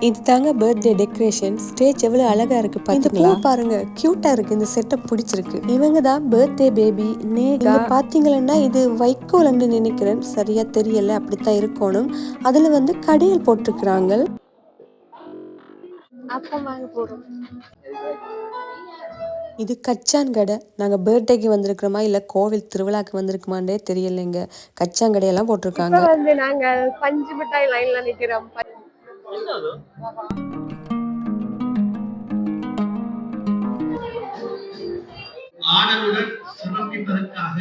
இது தாங்க birthday decoration stage எவ்வளவு அழகா இருக்கு பாத்தீங்களா? பாருங்க கியூட்டா இருக்கு. இந்த செட்டப் பிடிச்சிருக்கு. இவங்க தான் பர்த்டே பேபி நேகா பாத்தீங்கன்னா இது வைக்கோல்னு நினைக்கிறேன். சரியா தெரியல அப்படித்தான் இருக்கணும். அதுல வந்து கடையல் போட்டிருக்கிறாங்க. அப்பம் வாங்க போறோம். இது கச்சான் கடை நாங்கள் பர்த்டேக்கு வந்திருக்கிறோமா இல்லை கோவில் திருவிழாக்கு வந்திருக்குமான்றே தெரியலைங்க. கச்சான் கடையெல்லாம் போட்டிருக்காங்க. வந்து நாங்க பஞ்சு மிட்டாய் லைன்ல நிக்கிறோம். ஆடலுடன் சமர்ப்பிப்பதற்காக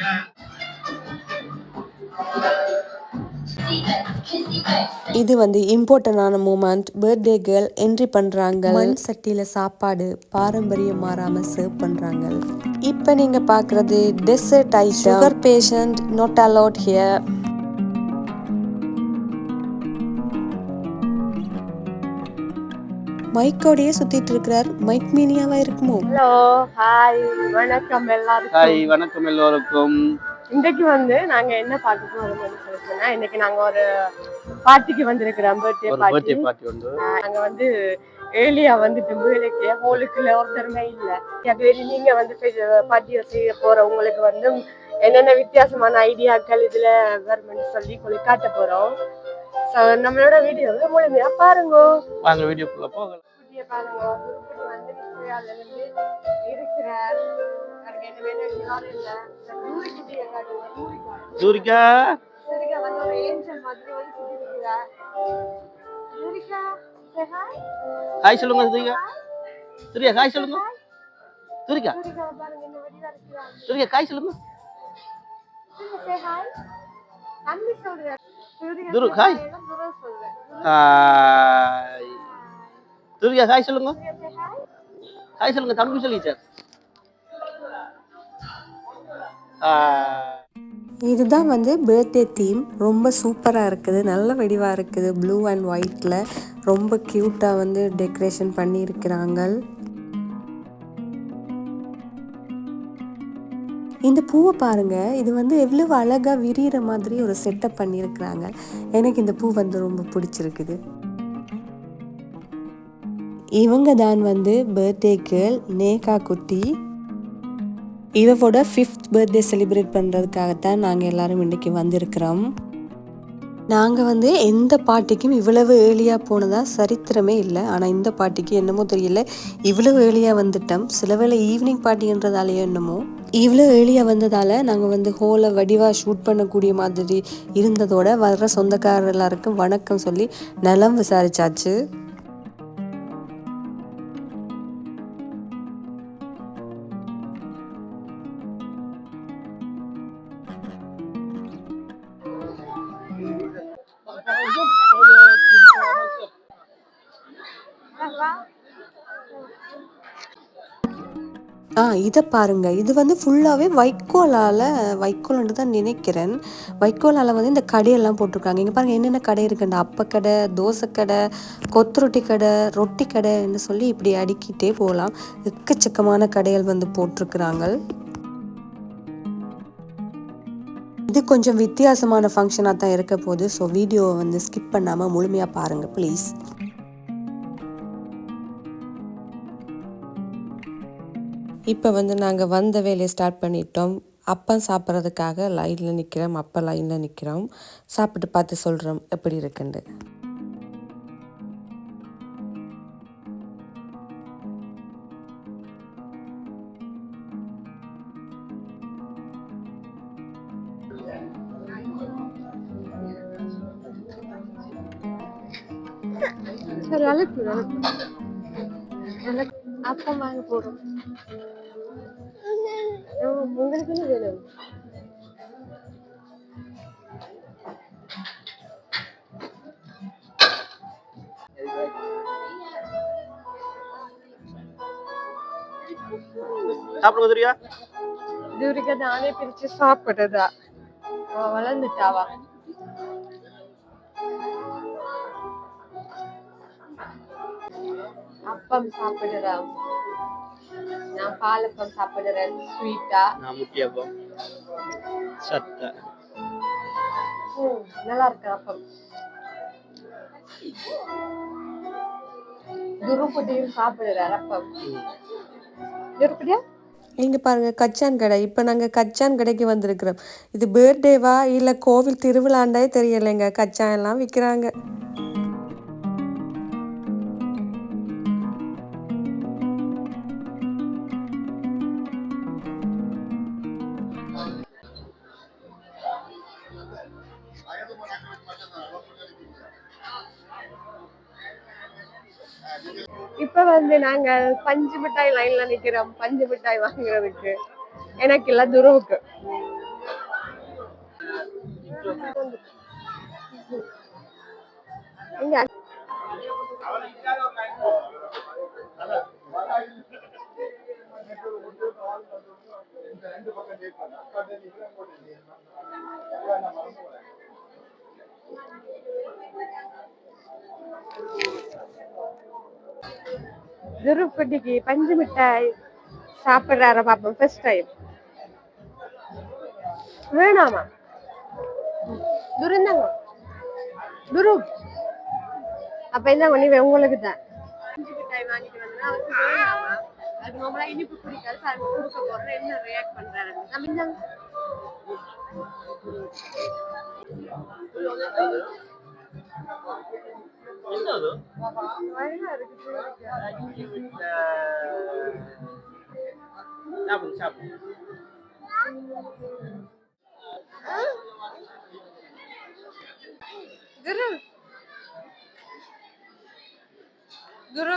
இது வந்து இம்பார்ட்டன்டான மூமெண்ட். பர்த்டே கேர்ள் என்ட்ரி பண்றாங்க மண் சட்டியில சாப்பாடு பாரம்பரியம் மாறாம சர்வ் பண்றாங்க இப்போ நீங்க பார்க்கிறது dessert item sugar patient not allowed here மைக்கோடையே சுத்திட்டு இருக்கிறார். மைக் மீனியாவா இருக்குமோ? ஹலோ ஹாய் வணக்கம் எல்லாருக்கும். ஹாய் வணக்கம் எல்லோருக்கும். இன்றைக்கு வந்து நாங்க என்ன பார்க்க போறோம்னு சொல்லிட்டுனா இன்னைக்கு நாங்க ஒரு பார்ட்டிக்கு வந்திருக்கிறோம் பர்த்டே பார்ட்டி நாங்க வந்து ஏலியா வந்துட்டு வீலுக்கு ஹோலுக்குள்ள ஒருத்தருமே இல்ல அதுவரை நீங்க வந்து பார்ட்டியை செய்ய போற உங்களுக்கு வந்து என்னென்ன வித்தியாசமான ஐடியாக்கள் இதுல வரும்னு சொல்லி உங்களுக்கு காட்ட போறோம். So, நம்மளோட வீடியோவை முழுமையா பாருங்க. வாங்க வீடியோக்குள்ள போகலாம். பாருங்க. குருக்குட்டி வந்து சூரிகா ஹாய் சொல்லுங்க சூரிகா சூரியா ஹாய் சொல்லுங்க. சூரிகா சூரியா ஹாய் சொல்லுங்க. துரு, ஹாய் ஹாய் சொல்லுங்க. ஹாய் சொல்லுங்க தம்பி சொல்லி சார். இதுதான் வந்து பர்த்டே தீம் ரொம்ப சூப்பராக இருக்குது. நல்ல வெடிவாக இருக்குது. ப்ளூ அண்ட் ஒயிட்டில் ரொம்ப க்யூட்டாக வந்து டெக்கரேஷன் பண்ணியிருக்கிறாங்க. இந்த பூவை பாருங்கள் இது வந்து எவ்வளவு அழகாக விரிகிற மாதிரி ஒரு செட்டப் பண்ணியிருக்கிறாங்க. எனக்கு இந்த பூ வந்து ரொம்ப பிடிச்சிருக்குது. இவங்க தான் வந்து பர்த்டே கேர்ள் நேகா குட்டி. இவவோட ஃபிஃப்த் பர்த்டே செலிப்ரேட் பண்ணுறதுக்காகத்தான் நாங்கள் எல்லாரும் இன்றைக்கி வந்திருக்கிறோம். நாங்கள் வந்து எந்த பாட்டிக்கும் இவ்வளவு ஏர்லியாக போனதா சரித்திரமே இல்லை. ஆனால் இந்த பாட்டிக்கு என்னமோ தெரியல. இவ்வளவு ஏர்லியாக வந்துட்டோம். சில வேளை ஈவினிங் பாட்டின்றதாலேயோ என்னமோ. இவ்வளோ ஏர்லியாக வந்ததால் நாங்கள் வந்து ஹோலை வடிவாக ஷூட் பண்ணக்கூடிய மாதிரி இருந்ததோட வர்ற சொந்தக்காரர் எல்லாருக்கும் வணக்கம் சொல்லி நலம் விசாரிச்சாச்சு. ஆ இதை பாருங்க. இது வந்து ஃபுல்லாகவே வைக்கோலால் வைக்கோல்னு தான் நினைக்கிறேன். வைக்கோலால் வந்து இந்த கடையெல்லாம் போட்டிருக்காங்க. இங்கே பாருங்க என்னென்ன கடை இருக்குண்ட அப்பக்கடை கொத்து கொத்துரொட்டி கடை ரொட்டி கடைன்னு சொல்லி இப்படி அடுக்கிட்டே போகலாம். எக்கச்சக்கமான கடைகள் வந்து போட்டிருக்கிறாங்க. இது கொஞ்சம் வித்தியாசமான ஃபங்க்ஷனாக தான் இருக்க போகுது. ஸோ வீடியோவை வந்து ஸ்கிப் பண்ணாமல் முழுமையாக பாருங்கள் ப்ளீஸ் இப்போ வந்து நாங்கள் வந்த வேலையை ஸ்டார்ட் பண்ணிட்டோம். அப்பம் சாப்பிட்றதுக்காக லைனில் நிற்கிறோம் அப்போ லைனில் நிற்கிறோம் சாப்பிட்டு பார்த்து சொல்கிறோம் எப்படி இருக்குண்டு அப்பம் வாங்க போறோம் ஆ, உங்களுக்கு என்ன வேணும். சாப்பிடுங்க சூரியா தூரிகா நானே பிரிச்சு சாப்பிடுறதா அவ வளர்ந்துட்டாவா? அப்பம் சாப்பிடுறா நான் பாலப்பம் சாப்பிடுறேன் ஸ்வீட்டா நான் முட்டியப்பம் சட்டை நல்லா இருக்கு அப்பம். துருப்பட்டியும் சாப்பிடுறாரு அப்ப துருப்பட்டியா? இங்கே பாருங்கள் கச்சான் கடை. இப்போ நாங்கள் கச்சான் கடைக்கு வந்திருக்கிறோம். இது பர்த்டேவா இல்லை கோவில் திருவிழாண்டே தெரியலைங்க. கச்சான் எல்லாம் விற்கிறாங்க வந்து நாங்க பஞ்சு மிட்டாய் லைன்ல நிக்கிறோம். பஞ்சு மிட்டாய் வாங்குறதுக்கு. எனக்கு இல்ல துருவுக்கு. துருப்பட்டிக்கு பஞ்சு மிட்டாய் சாப்பிடுறார பாப்போம் ஃபர்ஸ்ட் டைம் வேணாமா? துருந்தாங்க. துரு. அப்ப இந்தாங்க நீ உங்களுக்கு தான். பஞ்சு மிட்டாய் வாங்கிட்டு வந்தா அவருக்கு வேணாமா? அது நம்மளா இனிப்பு பிடிக்காது சார் கொடுக்க போறோம் என்ன ரியாக்ட் பண்றாரு நம்ம இந்தாங்க. என்னது வயலா இருக்கு சாப்பிடு சாப்பிடு துரு துரு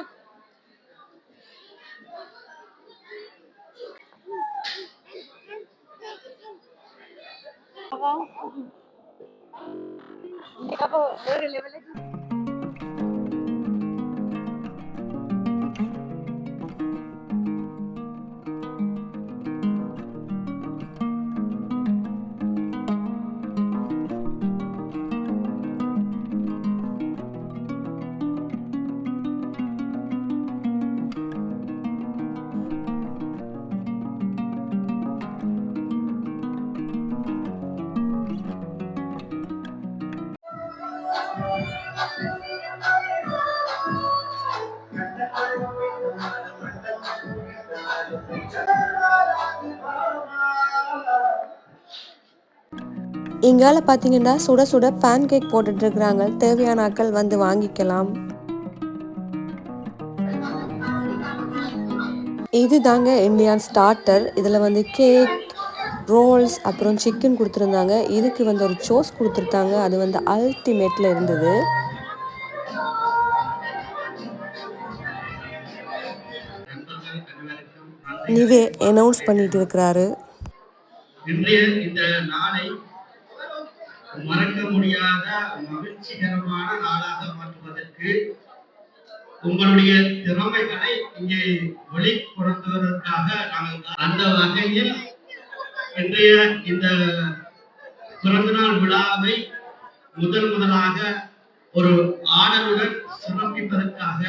அப்போ வேற லெவலுக்கு இங்கால பார்த்தீங்கன்னா சுட சுட பேன் கேக் போட்டுட்ருக்குறாங்க தேவையான ஆட்கள் வந்து வாங்கிக்கலாம். இது தாங்க இந்தியான் ஸ்டார்டர் இதில் வந்து கேக் ரோல்ஸ் அப்புறம் சிக்கன் கொடுத்துருந்தாங்க. இதுக்கு வந்து ஒரு சோஸ் கொடுத்துருந்தாங்க அது வந்து அல்டிமேட்டில் இருந்தது. நிவே அனௌன்ஸ் பண்ணிட்டு இருக்கிறாரு. இன்றைய இந்த நாளை மறக்க முடியாத மகிழ்ச்சிகரமான நாளாக மாற்றுவதற்கு உங்களுடைய திறமைகளை இங்கே வெளிப்படுத்துவதற்காக நாங்கள் அந்த வகையில் இன்றைய இந்த பிறந்தநாள் விழாவை முதல் முதலாக ஒரு ஆடலுடன் சிறப்பிப்பதற்காக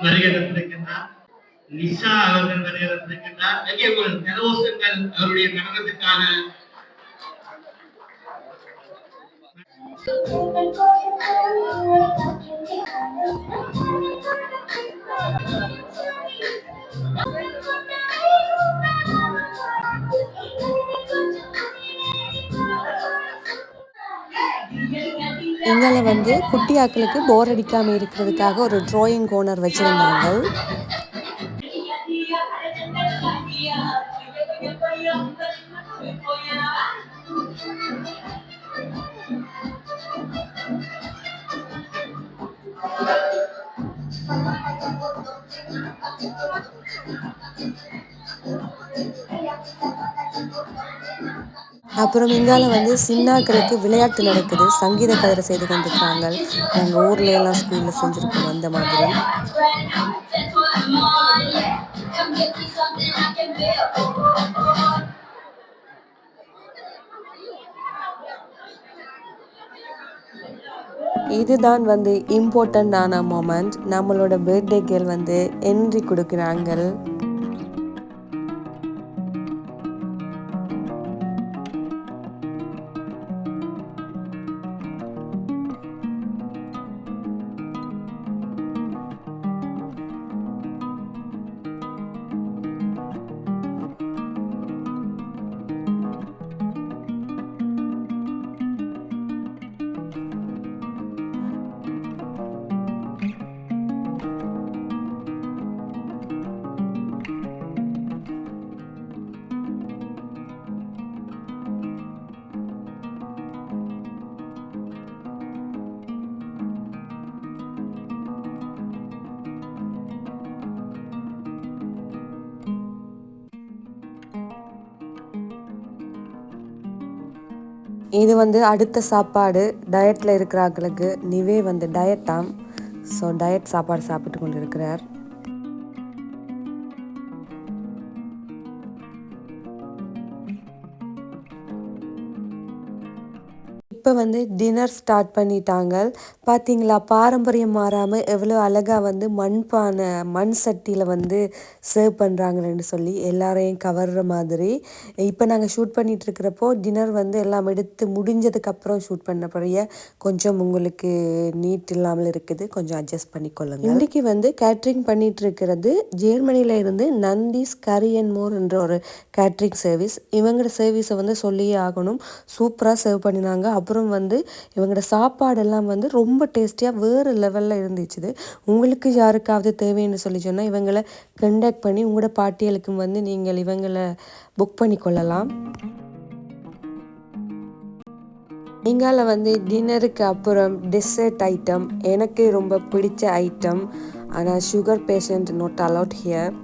வருகிறத்திருக்கின்றார் நிஷா அவர்கள் வருகிறத்திருக்கின்றார் எங்கே ஒரு கரகோஷங்கள் அவருடைய நடனத்துக்கான எங்களை வந்து குட்டி ஆக்களுக்கு போர் அடிக்காமல் இருக்கிறதுக்காக ஒரு ட்ராயிங் கோனர் வச்சுருந்தாங்க. அப்புறம் இங்கால வந்து சின்னாக்களுக்கு விளையாட்டு நடக்குது. சங்கீத கதிரை செய்து கொண்டிருக்காங்க நாங்கள் ஊர்ல எல்லாம் ஸ்கூல்ல செஞ்சுருக்கோம் அந்த மாதிரி. இதுதான் வந்து இம்பார்ட்டண்டான மொமெண்ட் நம்மளோட பர்த்டே கேர்ள் வந்து என்ட்ரி கொடுக்குறாங்க. இது வந்து அடுத்த சாப்பாடு. டயட்டில் இருக்கிறாங்களுக்கு நிவே வந்து டயட்டாம் ஸோ டயட் சாப்பாடு சாப்பிட்டு கொண்டு இருக்கிறார் இப்போ வந்து டின்னர் ஸ்டார்ட் பண்ணிட்டாங்க. பார்த்தீங்களா பாரம்பரியம் மாறாமல் எவ்வளோ அழகாக வந்து மண்பானை மண் சட்டியில் வந்து சர்வ் பண்ணுறாங்களேன்னு சொல்லி எல்லாரையும் கவர்ற மாதிரி. இப்போ நாங்கள் ஷூட் பண்ணிகிட்ருக்கிறப்போ டின்னர் வந்து எல்லாம் எடுத்து முடிஞ்சதுக்கப்புறம் ஷூட் பண்ணப்படைய கொஞ்சம் உங்களுக்கு நீட் இல்லாமல் இருக்குது. கொஞ்சம் அட்ஜஸ்ட் பண்ணிக்கொள்ளுங்க. இன்றைக்கி வந்து கேட்ரிங் பண்ணிகிட்ருக்கிறது ஜெர்மனியில் இருந்து நந்திஸ் கரி அண்ட் மோர் என்ற ஒரு கேட்ரிங் சர்வீஸ் இவங்களோட சர்வீஸை வந்து சொல்லியே ஆகணும். சூப்பராக சர்வ் பண்ணினாங்க. அப்புறம் அப்புறம் வந்து இவங்களோட சாப்பாடெல்லாம் வந்து ரொம்ப டேஸ்டியாக வேறு லெவலில் இருந்துச்சு உங்களுக்கு யாருக்காவது தேவைன்னு சொல்லி சொன்னால் இவங்களை கண்டாக்ட் பண்ணி உங்களோட பாட்டியலுக்கும் வந்து நீங்கள் இவங்களை புக் பண்ணி கொள்ளலாம் இங்கால வந்து டின்னருக்கு அப்புறம் டெசர்ட் ஐட்டம் எனக்கு ரொம்ப பிடிச்ச ஐட்டம் ஆனால் sugar patient not allowed here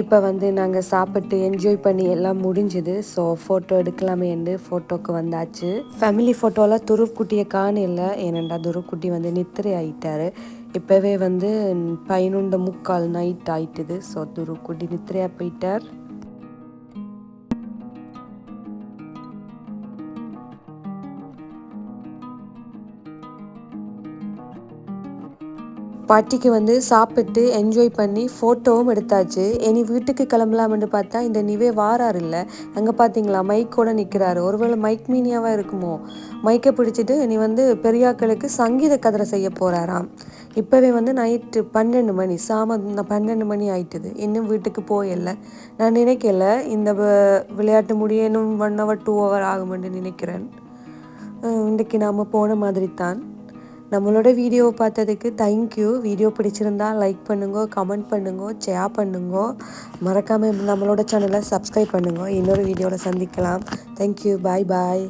இப்போ வந்து நாங்கள் சாப்பிட்டு என்ஜாய் பண்ணி எல்லாம் முடிஞ்சுது. ஸோ ஃபோட்டோ எடுக்கலாமே என்று ஃபோட்டோக்கு வந்தாச்சு. ஃபேமிலி ஃபோட்டோவில் துருக்குட்டியை இல்லை ஏனெண்டா துருக்குட்டி வந்து நித்திரை ஆயிட்டார். இப்போவே வந்து பதினொன்று முக்கால் நைட் ஆயிட்டுது. ஸோ துருக்குட்டி நித்திரையாக போயிட்டார். பாட்டிக்கு வந்து சாப்பிட்டு என்ஜாய் பண்ணி ஃபோட்டோவும் எடுத்தாச்சு. இனி வீட்டுக்கு கிளம்பலாம்னு பார்த்தா இந்த நிவே வாரார் இல்லை அங்கே பார்த்தீங்களா மைக்கோட நிற்கிறாரு ஒருவேளை மைக் மீனியாவாக இருக்குமோ? மைக்கை பிடிச்சிட்டு இனி வந்து பெரியாக்களுக்கு சங்கீத கதிரை செய்ய போகிறாராம் இப்போவே வந்து நைட்டு பன்னெண்டு மணி சாம பன்னெண்டு மணி ஆயிட்டுது. இன்னும் வீட்டுக்கு போயல. நான் நினைக்கல இந்த வ- விளையாட்டு முடிய இன்னும் ஒன் ஹவர் டூ ஹவர் ஆகும்னு நினைக்கிறேன். இன்றைக்கு நாம் போன மாதிரி தான் நம்மளோட வீடியோவை பார்த்ததுக்கு தேங்க்யூ வீடியோ பிடிச்சிருந்தா லைக் பண்ணுங்க கமெண்ட் பண்ணுங்க ஷேர் பண்ணுங்க. மறக்காமல் நம்மளோட சேனலை சப்ஸ்கிரைப் பண்ணுங்க. இன்னொரு வீடியோவில் சந்திக்கலாம். தேங்க்யூ பாய் பாய்